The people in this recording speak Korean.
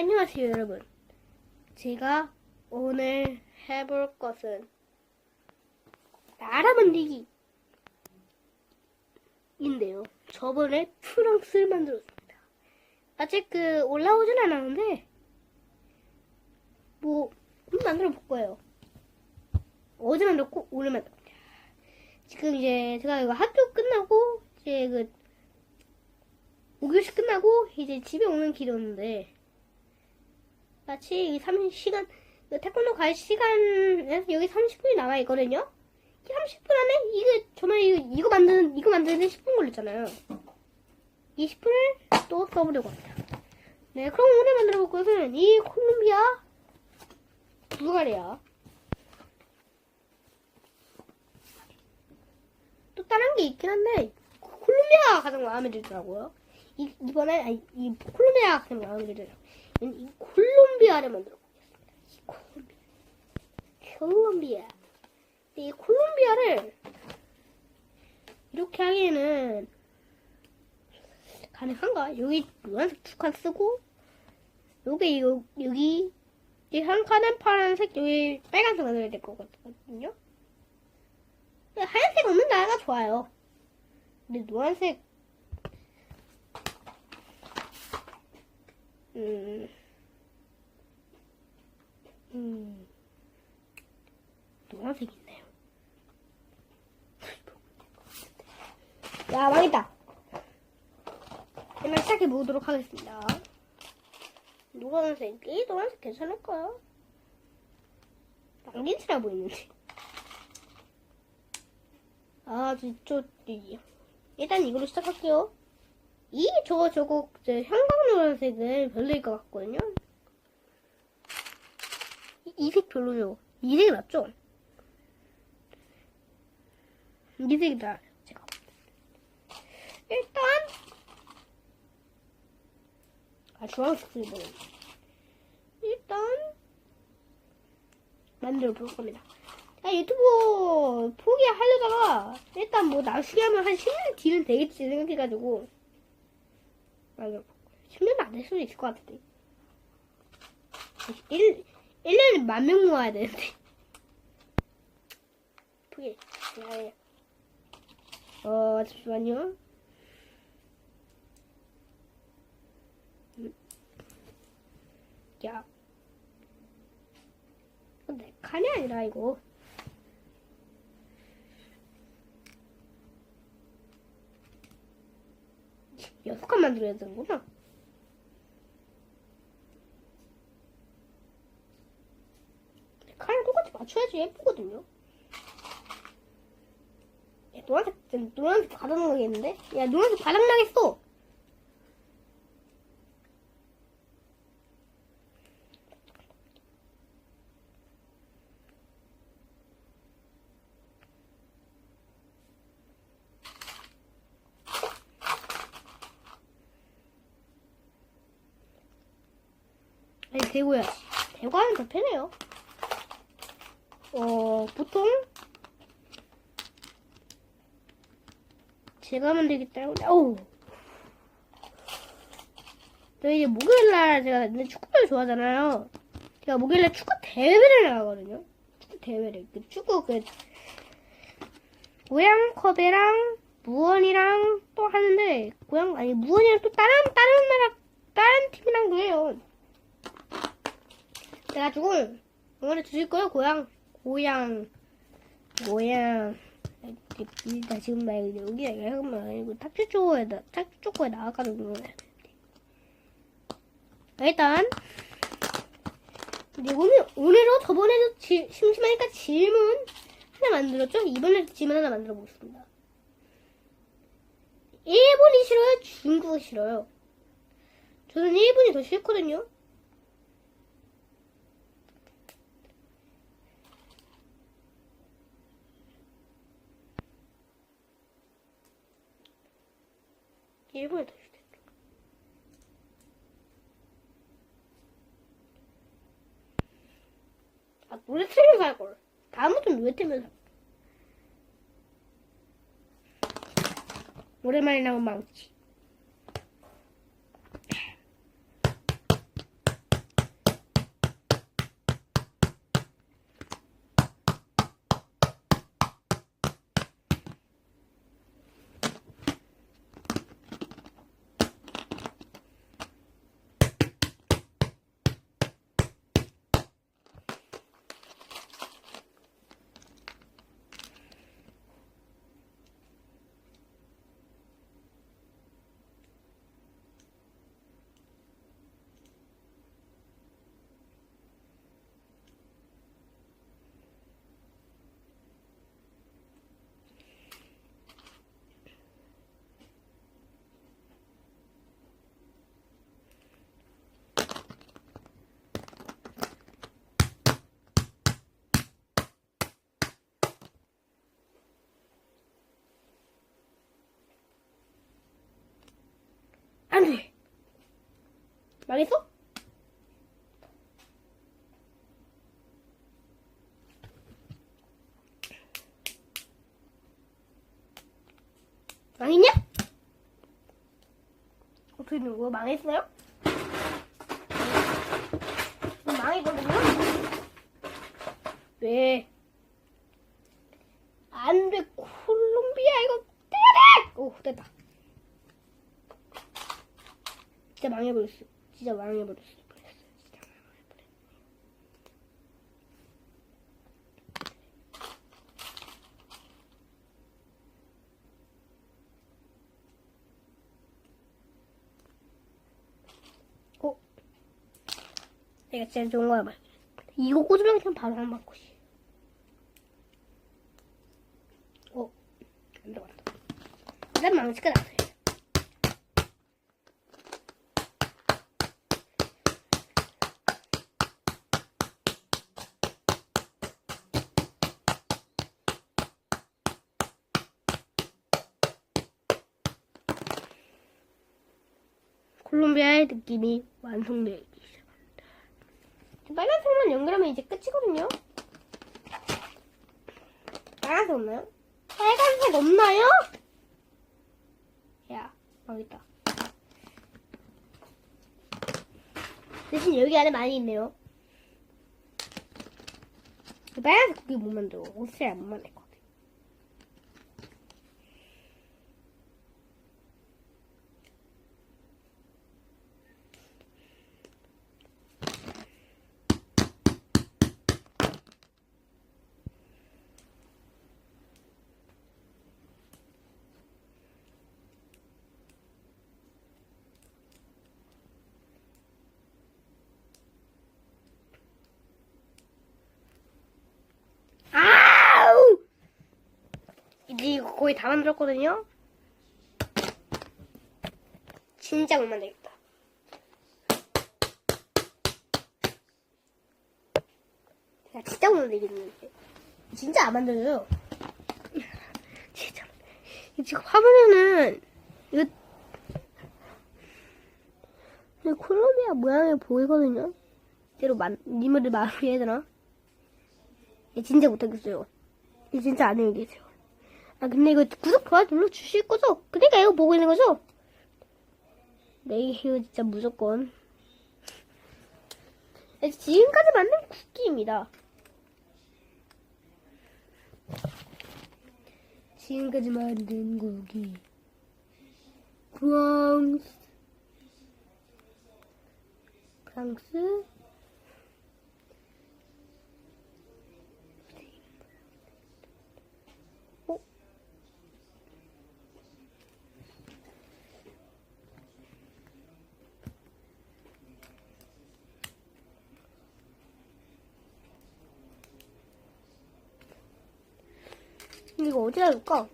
안녕하세요, 여러분. 제가 오늘 해볼 것은 나라 만들기 인데요. 저번에 프랑스를 만들었습니다. 아직 그 올라오진 않았는데 뭐 음, 만들어 볼 거예요. 어제 만들었고 오늘 만들었습니다. 지금 이제 제가 이거 학교 끝나고 이제 그 5교시 끝나고 이제 집에 오는 길이었는데 마치 이 30시간 그 태권도 갈 시간에서 여기 30분이 남아 있거든요. 이 30분 안에 이게 정말 이거, 이거 만드는 이거 만드는데 10분 걸렸잖아요. 이 10분을 또 써보려고 합니다. 네, 그럼 오늘 만들어 볼 것은 이 콜롬비아 불가리아 또 다른 게 있긴 한데 콜롬비아가 가장 마음에 들더라고요. 이, 이번에 아니, 이 콜롬비아가 가장 마음에 들더라고요. 이 콜롬비아를 만들어 보겠습니다. 이 콜롬비아. 콜롬비아. 이 콜롬비아를 이렇게 하기에는 가능한가? 여기 노란색 두 칸 쓰고 여기 요, 여기 이 한 칸은 파란색 여기 빨간색 만들어야 될것 같거든요. 하얀색 없는 나라가 좋아요. 근데 노란색 음, 음, 노란색 있네요. 야, 망했다. 그냥 시작해 보도록 하겠습니다. 노란색 이 노란색 괜찮을까요? 안 괜찮아 보이는데. 아, 이- 일단 이걸로 시작할게요. 이 저거 저거 저 형광 노란색은 별로일 것 같거든요. 이 색 별로죠. 이 색이 낫죠? 이 색이 나아요. 제가 일단 아 주황색 쓰는 거 일단 만들어 볼 겁니다. 아, 유튜브 포기하려다가 일단 뭐 나중에 하면 한 10년 뒤는 되겠지 생각해가지고 만들어 볼 거예요. 10년은 안될 수도 있을 것 같은데. 1, 1년에 만 명 모아야 되는데. 야, 어 잠시만요. 음. 야. 내 칸이 아니라 이거 여섯 칸 만들어야 되는구나. 칸을 똑같이 맞춰야지 예쁘거든요. 야, 노란색, 노란색 바닥 나겠는데? 야, 노란색 바닥 나겠어! 아니, 대구야. 대구 하면 더 편해요. 어, 보통, 제가 만들기 때문에, 어우. 저 이제 목요일날 제가 축구를 좋아하잖아요. 제가 목요일날 축구 대회를 나가거든요. 축구 대회를. 그 축구 그, 고양컵이랑 무원이랑 또 하는데, 고양, 아니, 무원이랑 또 다른, 다른 나라, 다른 팀이랑도 해요. 그래가지고 오늘 주실 거예요 고양 고양 고양 나 지금 막 여기 잠깐만 아니고 탁주 쪽에다 탁주 쪽에 나와가지고. 일단 근데 오늘 오늘은 저번에도 지, 심심하니까 질문 하나 만들었죠? 이번에 질문 하나 만들어 보겠습니다. 일본이 싫어요? 중국이 싫어요? 저는 일본이 더 싫거든요 일본에 더 싫대. 아, 노래 틀면서 할걸. 다음부터 노래 틀면서. 오랜만에 나온 망치. 안 돼. 망했어? 망했냐? 어떻게 된 거야? 망했어요? 망했거든요? 왜? 안 돼, 콜롬비아, 이거 떼야 돼! 오, 됐다. 진짜 망해버렸어. 진짜 망해버렸어. 어? 내가 제일 좋은 거야, 말. 이거 꽂으면 그냥 바로 한 바퀴. 어? 안 들어간다. 일단 망치가 나서요. 콜롬비아의 느낌이 완성되기 시작합니다. 빨간색만 연결하면 이제 끝이거든요. 빨간색 없나요? 빨간색 없나요? 야, 망했다. 대신 여기 안에 많이 있네요. 빨간색 그게 못 만들어. 옷을 안 만들 것 같아. 아우! 이제 이 거 거의 다 만들었거든요? 진짜 못 만들겠다. 야, 진짜 못 만들겠는데. 진짜 안 만들어요. 진짜. 지금 화면에는, 이거, 콜롬비아 모양이 보이거든요? 이대로 만, 니모를 마무리해야 되나? 얘 진짜 못하겠어요. 얘 진짜 안 해요, 계세요. 아, 근데 이거 구독, 좋아요 눌러주실 거죠? 그러니까 이거 보고 있는 거죠? 네, 이거 진짜 무조건. 네, 지금까지 만든 쿠키입니다. 지금까지 만든 쿠키. 프랑스. 프랑스. 이거 어디다 놓을까?